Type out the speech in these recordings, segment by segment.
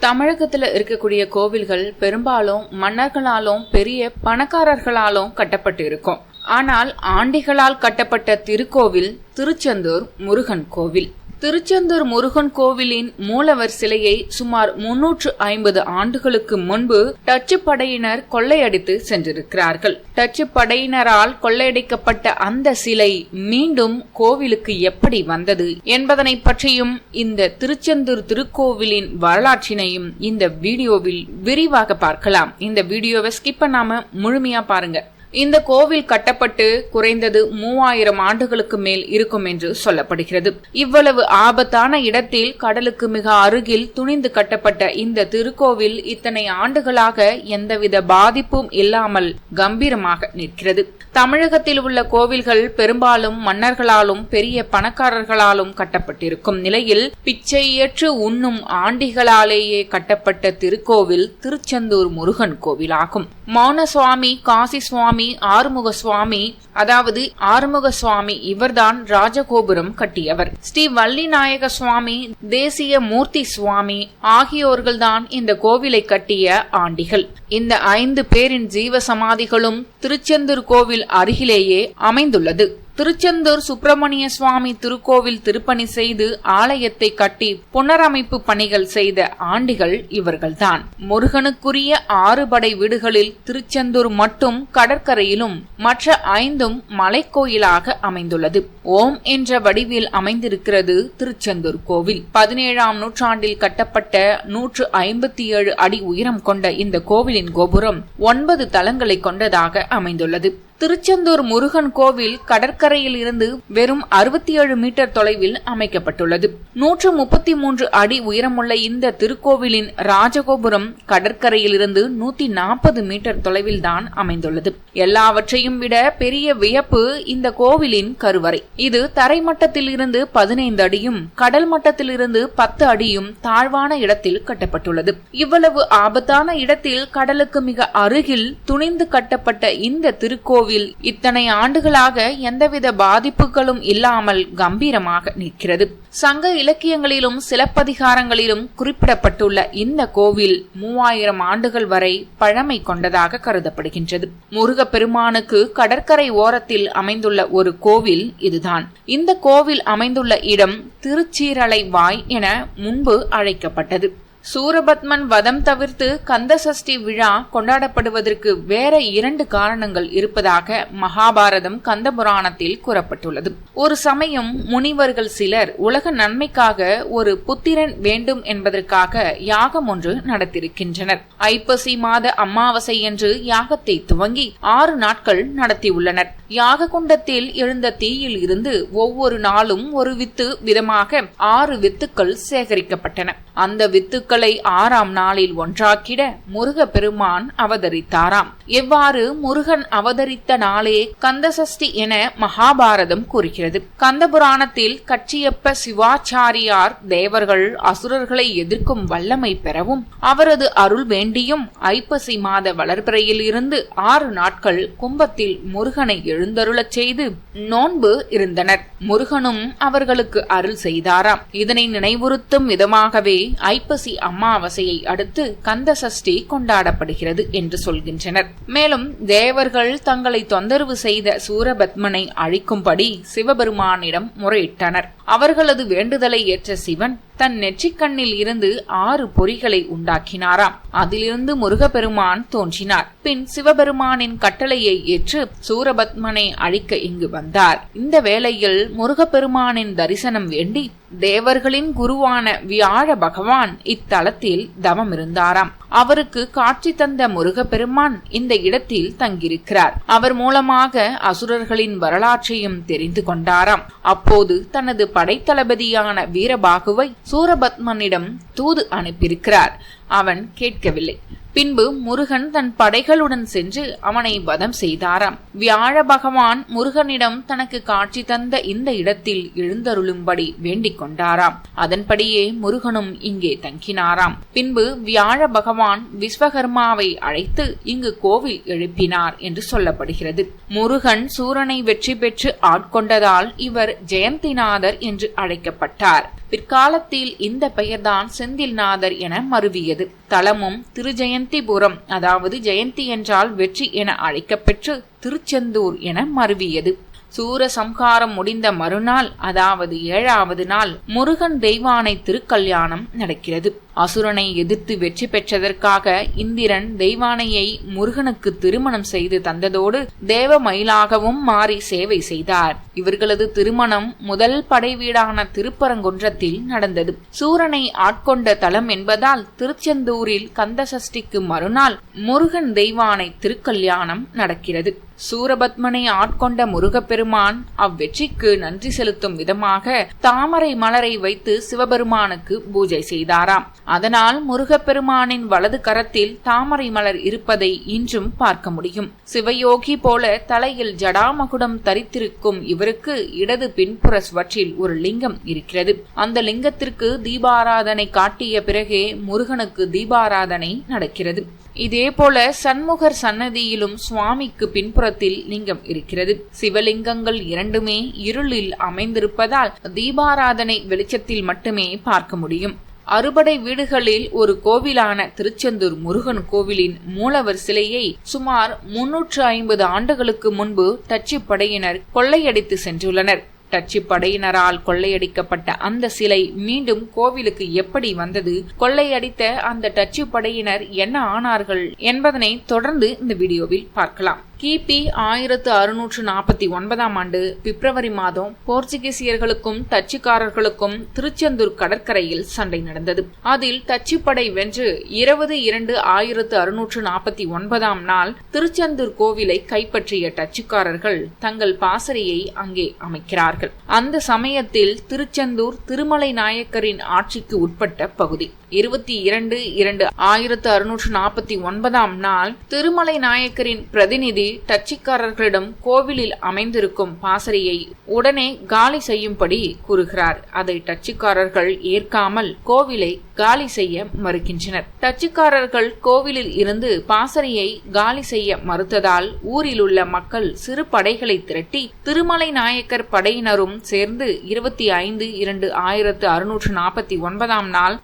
தமிழகத்துல இருக்கக்கூடிய கோவில்கள் பெரும்பாலும் மன்னர்களாலும் பெரிய பணக்காரர்களாலும் கட்டப்பட்டு இருக்கும் ஆனால் ஆண்டிகளால் கட்டப்பட்ட திருக்கோவில் திருச்செந்தூர் முருகன் கோவில். திருச்செந்தூர் முருகன் கோவிலின் மூலவர் சிலையை சுமார் முன்னூற்று ஐம்பது ஆண்டுகளுக்கு முன்பு டச்சு படையினர் கொள்ளையடித்து சென்றிருக்கிறார்கள். டச்சு படையினரால் கொள்ளையடிக்கப்பட்ட அந்த சிலை மீண்டும் கோவிலுக்கு எப்படி வந்தது என்பதனை பற்றியும் இந்த திருச்செந்தூர் திருக்கோவிலின் வரலாற்றினையும் இந்த வீடியோவில் விரிவாக பார்க்கலாம். இந்த வீடியோவை ஸ்கிப் பண்ணாம முழுமையா பாருங்க. இந்த கோவில் கட்டப்பட்டு குறைந்தது மூவாயிரம் ஆண்டுகளுக்கு மேல் இருக்கும் என்று சொல்லப்படுகிறது. இவ்வளவு ஆபத்தான இடத்தில் கடலுக்கு மிக அருகில் துணிந்து கட்டப்பட்ட இந்த திருக்கோவில் இத்தனை ஆண்டுகளாக எந்தவித பாதிப்பும் இல்லாமல் கம்பீரமாக நிற்கிறது. தமிழகத்தில் உள்ள கோவில்கள் பெரும்பாலும் மன்னர்களாலும் பெரிய பணக்காரர்களாலும் கட்டப்பட்டிருக்கும் நிலையில் பிச்சையற்று உண்ணும் ஆண்டிகளாலேயே கட்டப்பட்ட திருக்கோவில் திருச்செந்தூர் முருகன் கோவிலாகும். மௌன சுவாமி காசி சுவாமி ஆறுமுக சுவாமி அதாவது ஆறுமுக சுவாமி இவர்தான் ராஜகோபுரம் கட்டியவர். ஸ்ரீ வள்ளிநாயக சுவாமி தேசிய மூர்த்தி சுவாமி ஆகியோர்கள்தான் இந்த கோவிலை கட்டிய ஆண்டிகள். இந்த ஐந்து பேரின் ஜீவ சமாதிகளும் திருச்செந்தூர் கோவில் அருகிலேயே அமைந்துள்ளது. திருச்செந்தூர் சுப்பிரமணிய சுவாமி திருக்கோவில் திருப்பணி செய்து ஆலயத்தை கட்டி புனரமைப்பு பணிகள் செய்த ஆண்டிகள் இவர்கள்தான். முருகனுக்குரிய ஆறு படை வீடுகளில் திருச்செந்தூர் மட்டும் கடற்கரையிலும் மற்ற ஐந்தும் மலைக்கோயிலாக அமைந்துள்ளது. ஓம் என்ற வடிவில் அமைந்திருக்கிறது திருச்செந்தூர் கோவில். பதினேழாம் நூற்றாண்டில் கட்டப்பட்ட நூற்று ஐம்பத்தி ஏழு அடி உயரம் கொண்ட இந்த கோவிலின் கோபுரம் ஒன்பது தளங்களை கொண்டதாக அமைந்துள்ளது. திருச்செந்தூர் முருகன் கோவில் கடற்கரையில் இருந்து வெறும் அறுபத்தி ஏழு மீட்டர் தொலைவில் அமைக்கப்பட்டுள்ளது. நூற்று முப்பத்தி மூன்று அடி உயரமுள்ள இந்த திருக்கோவிலின் ராஜகோபுரம் கடற்கரையில் இருந்து நூத்தி நாற்பது மீட்டர் தொலைவில் தான் அமைந்துள்ளது. எல்லாவற்றையும் விட பெரிய வியப்பு இந்த கோவிலின் கருவறை. இது தரைமட்டத்தில் இருந்து பதினைந்து அடியும் கடல் மட்டத்தில் இருந்து பத்து அடியும் தாழ்வான இடத்தில் கட்டப்பட்டுள்ளது. இவ்வளவு ஆபத்தான இடத்தில் கடலுக்கு மிக அருகில் துணிந்து கட்டப்பட்ட இந்த திருக்கோவில் கோவில் இத்தனை ஆண்டுகளாக எந்தவித பாதிப்புகளும் இல்லாமல் கம்பீரமாக நிற்கிறது. சங்க இலக்கியங்களிலும் சிலப்பதிகாரங்களிலும் குறிப்பிடப்பட்டுள்ள இந்த கோவில் மூவாயிரம் ஆண்டுகள் வரை பழமை கொண்டதாக கருதப்படுகின்றது. முருகப்பெருமானுக்கு கடற்கரை ஓரத்தில் அமைந்துள்ள ஒரு கோவில் இதுதான். இந்த கோவில் அமைந்துள்ள இடம் திருச்சீரலை வாய் என முன்பு அழைக்கப்பட்டது. சூரபத்மன் வதம் தவிர்த்து கந்த சஷ்டி விழா கொண்டாடப்படுவதற்கு வேற இரண்டு காரணங்கள் இருப்பதாக மகாபாரதம் கந்த புராணத்தில் கூறப்பட்டுள்ளது. ஒரு சமயம் முனிவர்கள் சிலர் உலக நன்மைக்காக ஒரு புத்திரன் வேண்டும் என்பதற்காக யாகம் ஒன்று நடத்தியிருக்கின்றனர் ஐப்பசி மாத அமாவாசை என்று யாகத்தை துவங்கி ஆறு நாட்கள் நடத்தியுள்ளனர். யாக குண்டத்தில் எழுந்த தீயில் இருந்து ஒவ்வொரு நாளும் ஒரு வித்து விதமாக ஆறு வித்துக்கள் சேகரிக்கப்பட்டன. அந்த வித்துக்களை ஆறாம் நாளில் ஒன்றாக்கிட முருக பெருமான் அவதரித்தாராம். எவ்வாறு முருகன் அவதரித்த நாளே கந்தசஷ்டி என மகாபாரதம் கூறுகிறது. கந்தபுராணத்தில் கட்சியப்ப கச்சியப்ப சிவாச்சாரியார் தேவர்கள் அசுரர்களை எதிர்க்கும் வல்லமை பெறவும் அவரது அருள் வேண்டியும் ஐப்பசி மாத வளர்பிறையில் இருந்து ஆறு நாட்கள் கும்பத்தில் முருகனை எழுந்தருளச் செய்து நோன்பு இருந்தனர். முருகனும் அவர்களுக்கு அருள் செய்தாராம். இதனை நினைவுறுத்தும் விதமாகவே ஐப்பசி அமாவாசையை அடுத்து கந்தசஷ்டி கொண்டாடப்படுகிறது என்று சொல்கின்றனர். மேலும் தேவர்கள் தங்களை தொந்தரவு செய்த சூரபத்மனை அழிக்கும்படி சிவபெருமானிடம் முறையிட்டனர். அவர்களது வேண்டுதலை ஏற்ற சிவன் தன் நெற்றிக்கண்ணில் இருந்து ஆறு பொறிகளை உண்டாக்கினாராம். அதிலிருந்து முருகப்பெருமான் தோன்றினார். பின் சிவபெருமானின் கட்டளையை ஏற்று சூரபத்மனை அழிக்க இங்கு வந்தார். இந்த வேளையில் முருகப்பெருமானின் தரிசனம் வேண்டி தேவர்களின் குருவான வியாழ பகவான் இத்தலத்தில் தவம் இருந்தாராம் அவருக்கு காட்சி தந்த முருகப்பெருமான் இந்த இடத்தில் தங்கியிருக்கிறார். அவர் மூலமாக அசுரர்களின் வரலாற்றையும் தெரிந்து கொண்டாராம். அப்போது தனது படைத்தளபதியான வீரபாகுவை சூரபத்மனிடம் தூது அனுப்பியிருக்கிறார். அவன் கேட்கவில்லை. பின்பு முருகன் தன் படைகளுடன் சென்று அவனை வதம் செய்தாராம். வியாழ பகவான் முருகனிடம் தனக்கு காட்சி தந்த இந்த இடத்தில் எழுந்தருளும்படி வேண்டிக் கொண்டாராம். அதன்படியே முருகனும் இங்கே தங்கினாராம். பின்பு வியாழ பகவான் விஸ்வகர்மாவை அழைத்து இங்கு கோவில் எழுப்பினார் என்று சொல்லப்படுகிறது. முருகன் சூரனை வெற்றி பெற்று ஆட்கொண்டதால் இவர் ஜெயந்திநாதர் என்று அழைக்கப்பட்டார். பிற்காலத்தில் இந்த பெயர்தான் செந்தில்நாதர் என மருவியது. தலமும் திருஜெயன் ஜெயந்திபுரம் அதாவது ஜெயந்தி என்றால் வெற்றி என அழைக்கப்பெற்று திருச்செந்தூர் என மருவியது. சூரசம்ஹாரம் முடிந்த மறுநாள் அதாவது ஏழாவது நாள் முருகன் தெய்வானை திருக்கல்யாணம் நடக்கிறது. அசுரனை எதிர்த்து வெற்றி பெற்றதற்காக இந்திரன் தெய்வானையை முருகனுக்கு திருமணம் செய்து தந்ததோடு தேவ மயிலாகவும் மாறி சேவை செய்தார். இவர்களது திருமணம் முதல் படை வீடான திருப்பரங்குன்றத்தில் நடந்தது. சூரனை ஆட்கொண்ட தலம் என்பதால் திருச்செந்தூரில் கந்தசஷ்டிக்கு மறுநாள் முருகன் தெய்வானை திருக்கல்யாணம் நடக்கிறது. சூரபத்மனை ஆட்கொண்ட முருகப்பெருமான் அவ்வெற்றிக்கு நன்றி செலுத்தும் விதமாக தாமரை மலரை வைத்து சிவபெருமானுக்கு பூஜை செய்தாராம். அதனால் முருகப்பெருமானின் வலது கரத்தில் தாமரை மலர் இருப்பதை இன்றும் பார்க்க முடியும். சிவயோகி போல தலையில் ஜடாமகுடம் தரித்திருக்கும் இவருக்கு இடது பின்புற சுவற்றில் ஒரு லிங்கம் இருக்கிறது. அந்த லிங்கத்திற்கு தீபாராதனை காட்டிய பிறகே முருகனுக்கு தீபாராதனை நடக்கிறது. இதே போல சண்முகர் சன்னதியிலும் சுவாமிக்கு பின்புறத்தில் லிங்கம் இருக்கிறது. சிவலிங்கங்கள் இரண்டுமே இருளில் அமைந்திருப்பதால் தீபாராதனை வெளிச்சத்தில் மட்டுமே பார்க்க முடியும். அறுபடை வீடுகளில் ஒரு கோவிலான திருச்செந்தூர் முருகன் கோவிலின் மூலவர் சிலையை சுமார் முன்னூற்று ஐம்பது ஆண்டுகளுக்கு முன்பு டச்சு படையினர் கொள்ளையடித்து சென்றுள்ளனர். டச்சு படையினரால் கொள்ளையடிக்கப்பட்ட அந்த சிலை மீண்டும் கோவிலுக்கு எப்படி வந்தது? கொள்ளையடித்த அந்த டச்சு படையினர் என்ன ஆனார்கள் என்பதனை தொடர்ந்து இந்த வீடியோவில் பார்க்கலாம். கிபி ஆயிரத்து அறுநூற்று நாற்பத்தி ஒன்பதாம் ஆண்டு பிப்ரவரி மாதம் போர்ச்சுகீசியர்களுக்கும் டச்சுக்காரர்களுக்கும் திருச்செந்தூர் கடற்கரையில் சண்டை நடந்தது. அதில் டச்சுப்படை வென்று இருபது இரண்டு ஆயிரத்து அறுநூற்று நாற்பத்தி ஒன்பதாம் நாள் திருச்செந்தூர் கோவிலை கைப்பற்றிய டச்சுக்காரர்கள் தங்கள் பாசறையை அங்கே அமைக்கிறார்கள். அந்த சமயத்தில் திருச்செந்தூர் திருமலை நாயக்கரின் ஆட்சிக்கு உட்பட்ட பகுதி. இருபத்தி இரண்டு இரண்டு ஆயிரத்து அறுநூற்று நாற்பத்தி ஒன்பதாம் நாள் திருமலை நாயக்கரின் பிரதிநிதி டச்சிக்காரர்களிடம் கோவிலில் அமைந்திருக்கும் பாசறையை உடனே காலி செய்யும்படி கூறுகிறார். அதை டச்சுக்காரர்கள் ஏற்காமல் கோவிலை காலி செய்ய மறுக்கின்றனர். டச்சுக்காரர்கள் கோவிலில் இருந்து பாசறையை காலி செய்ய மறுத்ததால் ஊரில் உள்ள மக்கள் சிறு படைகளை திரட்டி திருமலை நாயக்கர் படையினரும் சேர்ந்து இருபத்தி ஐந்து இரண்டு ஆயிரத்து அறுநூற்று நாற்பத்தி ஒன்பதாம் நாள்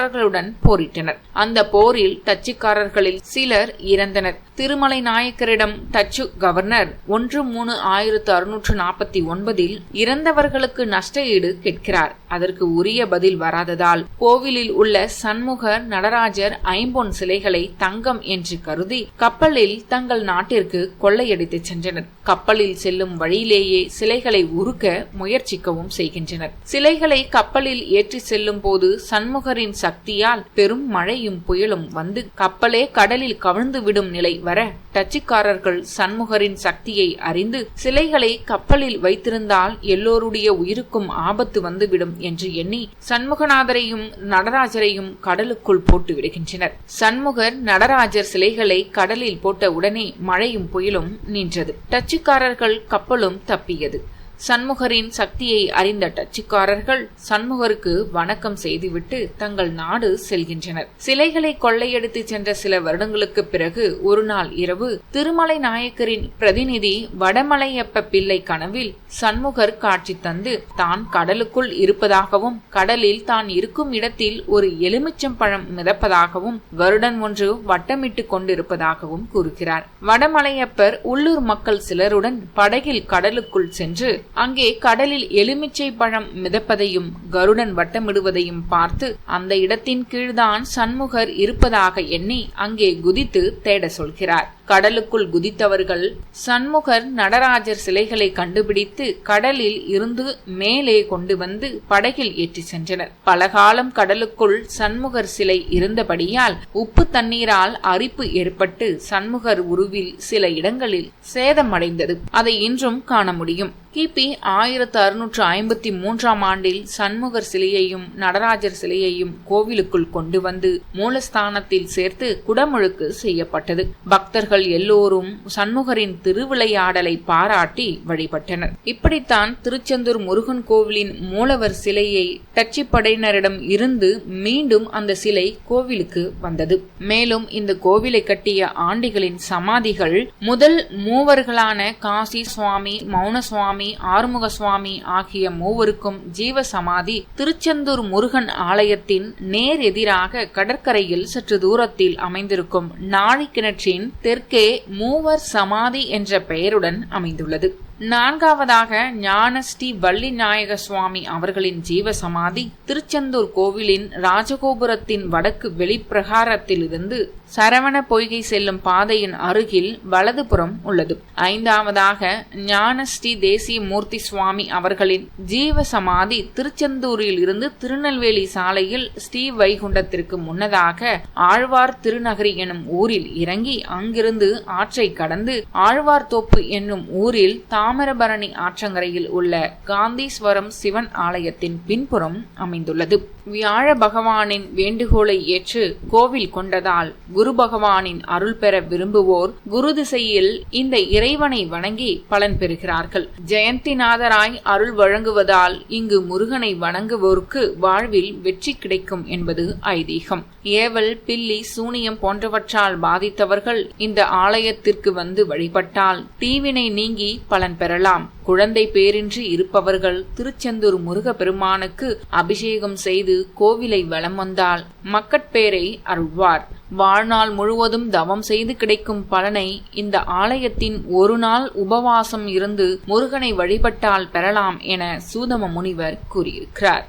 டச்சுக்காரர்களுடன் போரிட்டனர். அந்த போரில் டச்சுக்காரர்களில் சிலர் இறந்தனர். திருமலை நாயக்கரிடம் டச்சு கவர்னர் ஒன்று மூணு ஆயிரத்து அறுநூற்று நாற்பத்தி ஒன்பதில் இறந்தவர்களுக்கு நஷ்ட ஈடு கேட்கிறார். அதற்கு உரிய பதில் வராததால் கோவிலில் உள்ள சண்முக நடராஜர் ஐம்பொன் சிலைகளை தங்கம் என்று கருதி கப்பலில் தங்கள் நாட்டிற்கு கொள்ளையடித்து சென்றனர். கப்பலில் செல்லும் வழியிலேயே சிலைகளை உருக்க முயற்சிக்கவும் செய்கின்றனர். சிலைகளை கப்பலில் ஏற்றி செல்லும் போது சண்முகரின் சக்தியால் பெரும் மழையும் புயலும் வந்து கப்பலே கடலில் கவிழ்ந்து விடும் நிலை வர டச்சுக்காரர்கள் சண்முகரின் சக்தியை அறிந்து சிலைகளை கப்பலில் வைத்திருந்தால் எல்லோருடைய உயிருக்கும் ஆபத்து வந்துவிடும் என்று எண்ணி சண்முகநாதரையும் நடராஜரையும் கடலுக்குள் போட்டு விடுகின்றனர். சண்முகர் நடராஜர் சிலைகளை கடலில் போட்ட உடனே மழையும் புயலும் நின்றது. டச்சுக்காரர்கள் கப்பலும் தப்பியது. சண்முகரின் சக்தியை அறிந்த டச்சுக்காரர்கள் சண்முகருக்கு வணக்கம் செய்துவிட்டு தங்கள் நாடு செல்கின்றனர். சிலைகளை கொள்ளையடித்து சென்ற சில வருடங்களுக்கு பிறகு ஒரு நாள் இரவு திருமலை நாயக்கரின் பிரதிநிதி வடமலையப்ப பிள்ளை கனவில் சண்முகர் காட்சி தந்து தான் கடலுக்குள் இருப்பதாகவும் கடலில் தான் இருக்கும் இடத்தில் ஒரு எலுமிச்சம் பழம் மிதப்பதாகவும் வருடன் ஒன்று வட்டமிட்டு கொண்டிருப்பதாகவும் கூறுகிறார். வடமலையப்பர் உள்ளூர் மக்கள் சிலருடன் படகில் கடலுக்குள் சென்று அங்கே கடலில் எலுமிச்சை பழம் மிதப்பதையும் கருடன் வட்டமிடுவதையும் பார்த்து அந்த இடத்தின் கீழ்தான் சண்முகர் இருப்பதாக எண்ணி அங்கே குதித்து தேட சொல்கிறார். கடலுக்குள் குதித்தவர்கள் சண்முகர் நடராஜர் சிலைகளை கண்டுபிடித்து கடலில் இருந்து மேலே கொண்டு வந்து படகில் ஏற்றி சென்றனர். பலகாலம் கடலுக்குள் சண்முகர் சிலை இருந்தபடியால் உப்பு தண்ணீரால் அரிப்பு ஏற்பட்டு சண்முகர் உருவில் சில இடங்களில் சேதமடைந்தது. அதை இன்றும் காண முடியும். கிபி ஆயிரத்து அறுநூற்று ஐம்பத்தி மூன்றாம் ஆண்டில் சண்முகர் சிலையையும் நடராஜர் சிலையையும் கோவிலுக்குள் கொண்டு வந்து மூலஸ்தானத்தில் சேர்த்து குடமுழுக்கு செய்யப்பட்டது. பக்தர்கள் மக்கள் எல்லோரும் சண்முகரின் திருவிளையாடலை பாராட்டி வழிபட்டனர். இப்படித்தான் திருச்செந்தூர் முருகன் கோவிலின் மூலவர் சிலையை டச்சிப்படையினரிடம் இருந்து மீண்டும் அந்த சிலை கோவிலுக்கு வந்தது. மேலும் இந்த கோவிலை கட்டிய ஆண்டிகளின் சமாதிகள் முதல் மூவர்களான காசி சுவாமி மௌனசுவாமி ஆறுமுக சுவாமி ஆகிய மூவருக்கும் ஜீவ சமாதி திருச்செந்தூர் முருகன் ஆலயத்தின் நேர் எதிராக கடற்கரையில் சற்று தூரத்தில் அமைந்திருக்கும் நாழிக்கிணற்றின் தெற்கு மூவர் சமாதி என்ற பெயருடன் அமைந்துள்ளது. நான்காவதாக ஞானஸ்ரீ ஸ்ரீ வள்ளிநாயக சுவாமி அவர்களின் ஜீவ சமாதி திருச்செந்தூர் கோவிலின் ராஜகோபுரத்தின் வடக்கு வெளிப்பிரகாரத்திலிருந்து சரவண பொய்கை செல்லும் பாதையின் அருகில் வலதுபுறம் உள்ளது. ஐந்தாவதாக ஞானஸ்ரீ தேசிய மூர்த்தி சுவாமி அவர்களின் ஜீவ சமாதி திருச்செந்தூரில் இருந்து திருநெல்வேலி சாலையில் ஸ்ரீ வைகுண்டத்திற்கு முன்னதாக ஆழ்வார் திருநகரி எனும் ஊரில் இறங்கி அங்கிருந்து ஆற்றை கடந்து ஆழ்வார்தோப்பு என்னும் ஊரில் தாமிரபரணி ஆற்றங்கரையில் உள்ள காந்தீஸ்வரம் சிவன் ஆலயத்தின் பின்புறம் அமைந்துள்ளது. வியாழ பகவானின் வேண்டுகோளை ஏற்று கோவில் கொண்டதால் குரு பகவானின் அருள் பெற விரும்புவோர் குரு திசையில் இந்த இறைவனை வணங்கி பலன் பெறுகிறார்கள். ஜெயந்திநாதராய் அருள் வழங்குவதால் இங்கு முருகனை வணங்குவோருக்கு வாழ்வில் வெற்றி கிடைக்கும் என்பது ஐதீகம். ஏவல் பில்லி சூனியம் போன்றவற்றால் பாதித்தவர்கள் இந்த ஆலயத்திற்கு வந்து வழிபட்டால் தீவினை நீங்கி பலன் பெறலாம். குழந்தை பேரின்றி இருப்பவர்கள் திருச்செந்தூர் முருகப்பெருமானுக்கு அபிஷேகம் செய்து கோவிலை வலம் வந்தால் மக்கட்பேரை அருள்வார். வாழ்நாள் முழுவதும் தவம் செய்து கிடைக்கும் பலனை இந்த ஆலயத்தின் ஒரு நாள் உபவாசம் இருந்து முருகனை வழிபட்டால் பெறலாம் என சூதம முனிவர் கூறியிருக்கிறார்.